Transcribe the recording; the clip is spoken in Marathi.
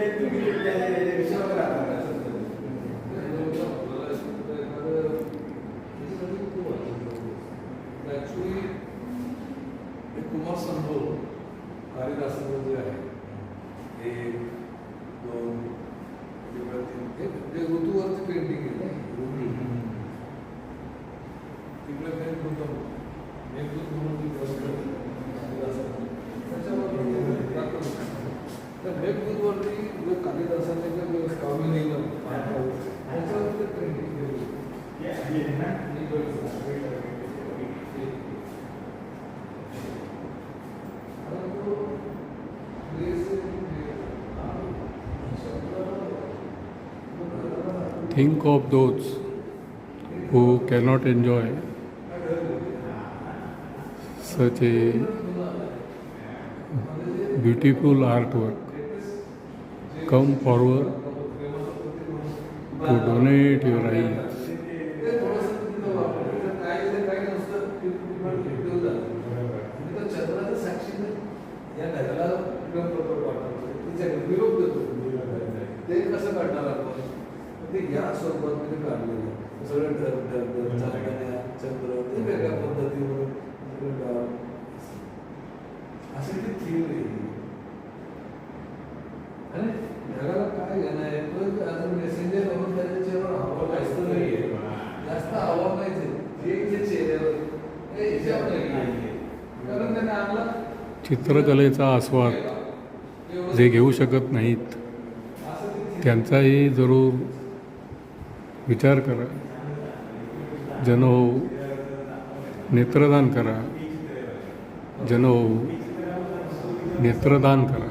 खेळले तुम्ही ॲक्च्युली एक कुमार संभव कालिदास जे आहे जो Think of those who cannot enjoy such a beautiful artwork. Come forward to donate your eyes. चंद्राचं साक्षी या ते कसं काढणार आपण ते या स्वरूपात मध्ये काढलेलं सगळं चित्रकलेचा आस्वाद जे घेऊ शकत नाहीत त्यांचाही जरूर विचार करा. जन नेत्रदान करा. जन नेत्रदान करा.